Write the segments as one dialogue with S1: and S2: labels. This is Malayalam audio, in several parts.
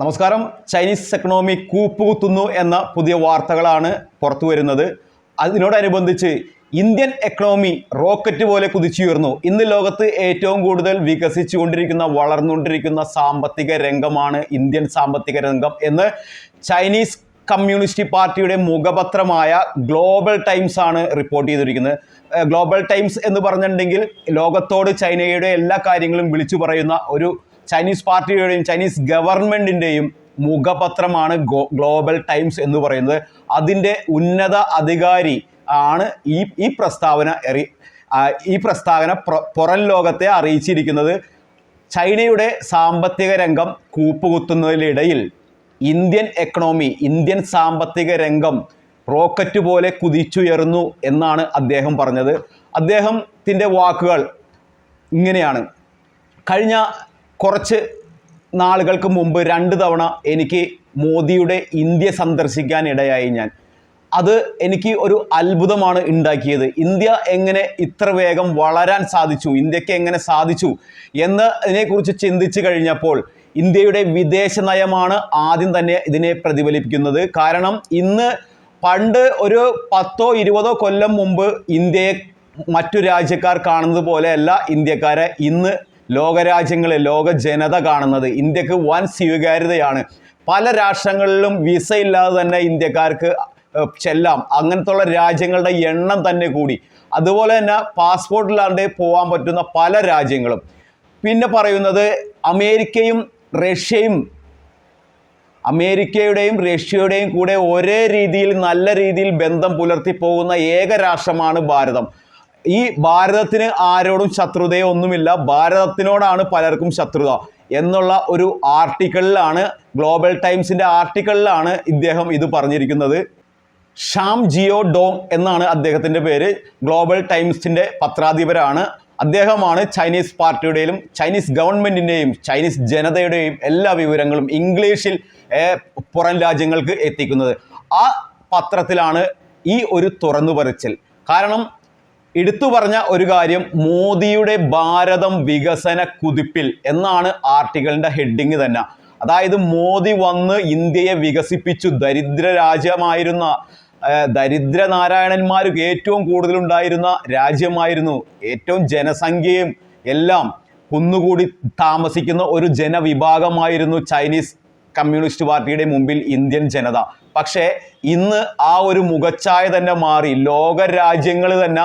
S1: നമസ്കാരം. ചൈനീസ് എക്കണോമി കൂപ്പുകുത്തുന്നു എന്ന പുതിയ വാർത്തകളാണ് പുറത്തു വരുന്നത്. അതിനോടനുബന്ധിച്ച് ഇന്ത്യൻ എക്കണോമി റോക്കറ്റ് പോലെ കുതിച്ചുയർന്നു. ഇന്ന് ലോകത്ത് ഏറ്റവും കൂടുതൽ വികസിച്ചുകൊണ്ടിരിക്കുന്ന വളർന്നുകൊണ്ടിരിക്കുന്ന സാമ്പത്തിക രംഗമാണ് ഇന്ത്യൻ സാമ്പത്തിക രംഗം എന്ന് ചൈനീസ് കമ്മ്യൂണിസ്റ്റ് പാർട്ടിയുടെ മുഖപത്രമായ ഗ്ലോബൽ ടൈംസ് ആണ് റിപ്പോർട്ട് ചെയ്തിരിക്കുന്നത്. ഗ്ലോബൽ ടൈംസ് എന്ന് പറഞ്ഞിട്ടുണ്ടെങ്കിൽ ലോകത്തോട് ചൈനയുടെ എല്ലാ കാര്യങ്ങളും വിളിച്ചു പറയുന്ന ഒരു ചൈനീസ് പാർട്ടിയുടെയും ചൈനീസ് ഗവൺമെന്റിന്റെയും മുഖപത്രമാണ് ഗ്ലോബൽ ടൈംസ് എന്ന് പറയുന്നത്. അതിന്റെ ഉന്നത അധികാരി ആണ് ഈ ഈ പ്രസ്താവന ഈ പ്രസ്താവന പുറം ലോകത്തെ അറിയിച്ചിരിക്കുന്നത്. ചൈനയുടെ സാമ്പത്തിക രംഗം കൂപ്പുകുത്തുന്നതിനിടയിൽ ഇന്ത്യൻ എക്കണോമി ഇന്ത്യൻ സാമ്പത്തിക രംഗം റോക്കറ്റ് പോലെ കുതിച്ചുയർന്നു എന്നാണ് അദ്ദേഹം പറഞ്ഞത്. അദ്ദേഹത്തിന്റെ വാക്കുകൾ ഇങ്ങനെയാണ്. കഴിഞ്ഞ കുറച്ച് നാളുകൾക്ക് മുമ്പ് രണ്ട് തവണ എനിക്ക് മോദിയുടെ ഇന്ത്യ സന്ദർശിക്കാൻ ഇടയായി ഞാൻ. അത് എനിക്ക് ഒരു അത്ഭുതമാണ് ഉണ്ടാക്കിയത്. ഇന്ത്യ എങ്ങനെ ഇത്ര വേഗം വളരാൻ സാധിച്ചു ഇന്ത്യയ്ക്ക് എങ്ങനെ സാധിച്ചു എന്നതിനെക്കുറിച്ച് ചിന്തിച്ചു കഴിഞ്ഞപ്പോൾ ഇന്ത്യയുടെ വിദേശ നയമാണ് ആദ്യം തന്നെ ഇതിനെ പ്രതിഫലിപ്പിക്കുന്നത്. കാരണം ഇന്ന് പണ്ട് ഒരു പത്തോ ഇരുപതോ കൊല്ലം മുമ്പ് ഇന്ത്യയെ മറ്റു രാജ്യക്കാർ കാണുന്നത് പോലെയല്ല ഇന്ത്യക്കാരെ ഇന്ന് ലോകരാജ്യങ്ങളെ ലോക ജനത കാണുന്നത് ഇന്ത്യയ്ക്ക് വൻ സ്വീകാര്യതയാണ്. പല രാഷ്ട്രങ്ങളിലും വിസ ഇല്ലാതെ തന്നെ ഇന്ത്യക്കാർക്ക് ചെല്ലാം. അങ്ങനത്തുള്ള രാജ്യങ്ങളുടെ എണ്ണം തന്നെ കൂടി. അതുപോലെ തന്നെ പാസ്പോർട്ടില്ലാണ്ട് പോകാൻ പറ്റുന്ന പല രാജ്യങ്ങളും. പിന്നെ പറയുന്നത് അമേരിക്കയും റഷ്യയും. അമേരിക്കയുടെയും റഷ്യയുടെയും കൂടെ ഒരേ രീതിയിൽ നല്ല രീതിയിൽ ബന്ധം പുലർത്തി പോകുന്ന ഏക രാഷ്ട്രമാണ് ഭാരതം. ഈ ഭാരതത്തിന് ആരോടും ശത്രുതയോ ഒന്നുമില്ല. ഭാരതത്തിനോടാണ് പലർക്കും ശത്രുത. എന്നുള്ള ഒരു ആർട്ടിക്കിളിലാണ് ഗ്ലോബൽ ടൈംസിന്റെ ആർട്ടിക്കിളിലാണ് ഇദ്ദേഹം ഇത് പറഞ്ഞിരിക്കുന്നത്. ഷാം ജിയോ ഡോങ് എന്നാണ് അദ്ദേഹത്തിന്റെ പേര്. ഗ്ലോബൽ ടൈംസിന്റെ പത്രാധിപരാണ്. അദ്ദേഹമാണ് ചൈനീസ് പാർട്ടിയുടെയും ചൈനീസ് ഗവൺമെന്റിന്റെയും ചൈനീസ് ജനതയുടെയും എല്ലാ വിവരങ്ങളും ഇംഗ്ലീഷിൽ പുറം രാജ്യങ്ങൾക്ക് എത്തിക്കുന്നത്. ആ പത്രത്തിലാണ് ഈ ഒരു തുറന്നു പറച്ചിൽ കാരണം എടുത്തു പറഞ്ഞ ഒരു കാര്യം മോദിയുടെ ഭാരതം വികസന കുതിപ്പിൽ എന്നാണ് ആർട്ടിക്കിളിന്റെ ഹെഡിങ് തന്നെ. അതായത് മോദി വന്ന് ഇന്ത്യയെ വികസിപ്പിച്ചു ദരിദ്ര രാജ്യമായിരുന്ന ദരിദ്ര നാരായണന്മാർ ഏറ്റവും കൂടുതലുണ്ടായിരുന്ന രാജ്യമായിരുന്നു. ഏറ്റവും ജനസംഖ്യയും എല്ലാം കുന്നുകൂടി താമസിക്കുന്ന ഒരു ജനവിഭാഗമായിരുന്നു ചൈനീസ് കമ്മ്യൂണിസ്റ്റ് പാർട്ടിയുടെ മുമ്പിൽ ഇന്ത്യൻ ജനത. പക്ഷേ ഇന്ന് ആ ഒരു മുഖച്ഛായ തന്നെ മാറി. ലോക രാജ്യങ്ങൾ തന്നെ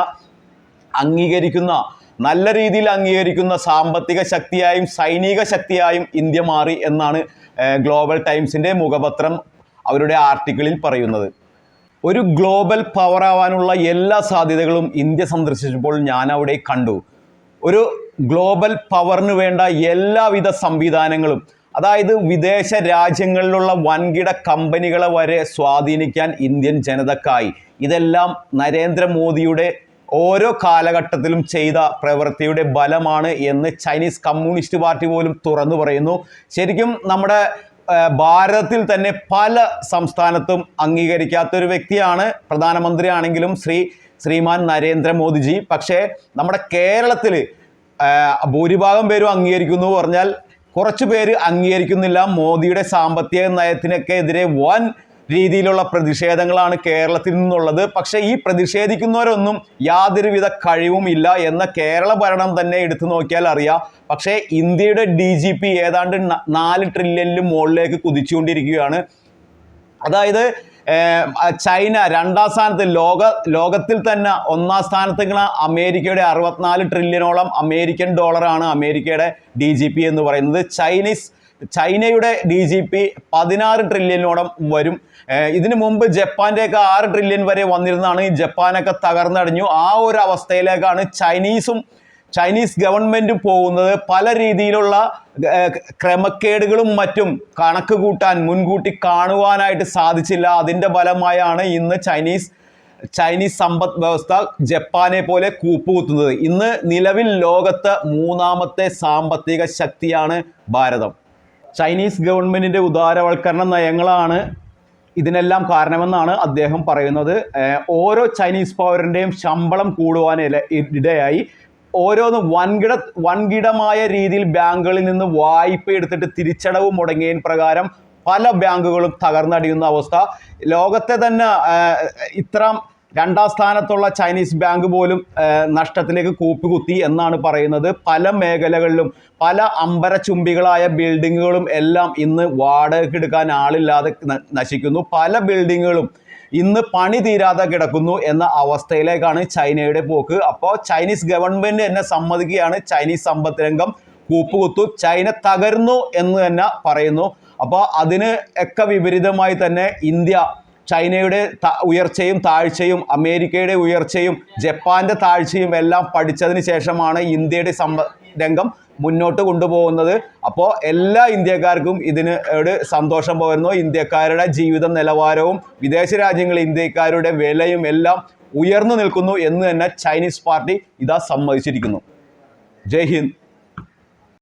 S1: അംഗീകരിക്കുന്ന നല്ല രീതിയിൽ അംഗീകരിക്കുന്ന സാമ്പത്തിക ശക്തിയായും സൈനിക ശക്തിയായും ഇന്ത്യ മാറി എന്നാണ് ഗ്ലോബൽ ടൈംസിന്റെ മുഖപത്രം അവരുടെ ആർട്ടിക്കിളിൽ പറയുന്നത്. ഒരു ഗ്ലോബൽ പവർ ആവാനുള്ള എല്ലാ സാധ്യതകളും ഇന്ത്യ സന്ദർശിച്ചപ്പോൾ ഞാൻ അവിടെ കണ്ടു. ഒരു ഗ്ലോബൽ പവറിന് വേണ്ട എല്ലാവിധ സംവിധാനങ്ങളും അതായത് വിദേശ രാജ്യങ്ങളിലുള്ള വൻകിട കമ്പനികളെ വരെ സ്വാധീനിക്കാൻ ഇന്ത്യൻ ജനതക്കായി ഇതെല്ലാം നരേന്ദ്രമോദിയുടെ ഓരോ കാലഘട്ടത്തിലും ചെയ്ത പ്രവൃത്തിയുടെ ബലമാണ് എന്ന് ചൈനീസ് കമ്മ്യൂണിസ്റ്റ് പാർട്ടി പോലും തുറന്നു പറയുന്നു. ശരിക്കും നമ്മുടെ ഭാരതത്തിൽ തന്നെ പല സംസ്ഥാനത്തും അംഗീകരിക്കാത്ത ഒരു വ്യക്തിയാണ് പ്രധാനമന്ത്രിയാണെങ്കിലും ശ്രീ ശ്രീമാൻ നരേന്ദ്രമോദിജി. പക്ഷേ നമ്മുടെ കേരളത്തിൽ ഭൂരിഭാഗം പേരും അംഗീകരിക്കുന്നു പറഞ്ഞാൽ കുറച്ച് പേര് അംഗീകരിക്കുന്നില്ല. മോദിയുടെ സാമ്പത്തിക നയത്തിനൊക്കെ എതിരെ വൻ രീതിയിലുള്ള പ്രതിഷേധങ്ങളാണ് കേരളത്തിൽ നിന്നുള്ളത്. പക്ഷേ ഈ പ്രതിഷേധിക്കുന്നവരൊന്നും യാതൊരുവിധ കഴിവും ഇല്ല എന്ന കേരള ഭരണം തന്നെ എടുത്തു നോക്കിയാൽ അറിയാം. പക്ഷേ ഇന്ത്യയുടെ ഡി ജി പി ഏതാണ്ട് നാല് ട്രില്യണിലും മുകളിലേക്ക് കുതിച്ചുകൊണ്ടിരിക്കുകയാണ്. അതായത് ചൈന രണ്ടാം സ്ഥാനത്ത് ലോക ലോകത്തിൽ തന്നെ ഒന്നാം സ്ഥാനത്ത് അമേരിക്കയുടെ അറുപത്തിനാല് ട്രില്യനോളം അമേരിക്കൻ ഡോളറാണ് അമേരിക്കയുടെ ഡി ജി പി എന്ന് പറയുന്നത്. ചൈനീസ് ചൈനയുടെ ഡി ജി പി പതിനാറ് ട്രില്യനോളം വരും. ഇതിനു മുമ്പ് ജപ്പാന്റെയൊക്കെ ആറ് ട്രില്യൺ വരെ വന്നിരുന്നാണ് ഈ ജപ്പാനൊക്കെ തകർന്നടിഞ്ഞു. ആ ഒരു അവസ്ഥയിലേക്കാണ് ചൈനീസും ചൈനീസ് ഗവൺമെന്റ് പോകുന്നത്. പല രീതിയിലുള്ള ക്രമക്കേടുകളും മറ്റും കണക്ക് കൂട്ടാൻ മുൻകൂട്ടി കാണുവാനായിട്ട് സാധിച്ചില്ല. അതിന്റെ ഫലമായാണ് ഇന്ന് ചൈനീസ് ചൈനീസ് സമ്പദ് വ്യവസ്ഥ ജപ്പാനെ പോലെ കൂപ്പുകുത്തുന്നത്. ഇന്ന് നിലവിൽ ലോകത്ത് മൂന്നാമത്തെ സാമ്പത്തിക ശക്തിയാണ് ഭാരതം. ചൈനീസ് ഗവൺമെന്റിന്റെ ഉദാരവൽക്കരണ നയങ്ങളാണ് ഇതിനെല്ലാം കാരണമെന്നാണ് അദ്ദേഹം പറയുന്നത്. ഓരോ ചൈനീസ് പൗരന്റെയും ശമ്പളം കൂടുവാൻ ഇടയായി. ഓരോന്ന് വൻകിട വൻകിടമായ രീതിയിൽ ബാങ്കുകളിൽ നിന്ന് വായ്പ എടുത്തിട്ട് തിരിച്ചടവ് മുടങ്ങിയതിന് പ്രകാരം പല ബാങ്കുകളും തകർന്നടിയുന്ന അവസ്ഥ. ലോകത്തെ തന്നെ ഇത്രം രണ്ടാം സ്ഥാനത്തുള്ള ചൈനീസ് ബാങ്ക് പോലും നഷ്ടത്തിലേക്ക് കൂപ്പുകുത്തി എന്നാണ് പറയുന്നത്. പല മേഖലകളിലും പല അമ്പരച്ചുംബികളായ ബിൽഡിങ്ങുകളും എല്ലാം ഇന്ന് വാടകയ്ക്ക് എടുക്കാൻ ആളില്ലാതെ നശിക്കുന്നു. പല ബിൽഡിങ്ങുകളും ഇന്ന് പണി തീരാതെ കിടക്കുന്നു എന്ന അവസ്ഥയിലേക്കാണ് ചൈനയുടെ പോക്ക്. അപ്പോൾ ചൈനീസ് ഗവൺമെന്റ് തന്നെ സമ്മതിക്കുകയാണ്. ചൈനീസ് സമ്പദ് രംഗം കൂപ്പുകുത്തു. ചൈന തകർന്നു എന്ന് തന്നെ പറയുന്നു. അപ്പോൾ അതിന് ഒക്കെ വിപരീതമായി തന്നെ ഇന്ത്യ ചൈനയുടെ ഉയർച്ചയും താഴ്ചയും അമേരിക്കയുടെ ഉയർച്ചയും ജപ്പാന്റെ താഴ്ചയും എല്ലാം പഠിച്ചതിന് ശേഷമാണ് ഇന്ത്യയുടെ സമ്പ രംഗം മുന്നോട്ട് കൊണ്ടുപോകുന്നത്. അപ്പോൾ എല്ലാ ഇന്ത്യക്കാർക്കും ഇതിന് ഒരു സന്തോഷം പോരുന്നു ഇന്ത്യക്കാരുടെ ജീവിത നിലവാരവും വിദേശ രാജ്യങ്ങളിൽ ഇന്ത്യക്കാരുടെ വിലയും എല്ലാം ഉയർന്നു നിൽക്കുന്നു എന്ന് തന്നെ ചൈനീസ് പാർട്ടി ഇതാ സമ്മതിച്ചിരിക്കുന്നു. ജയ് ഹിന്ദ്.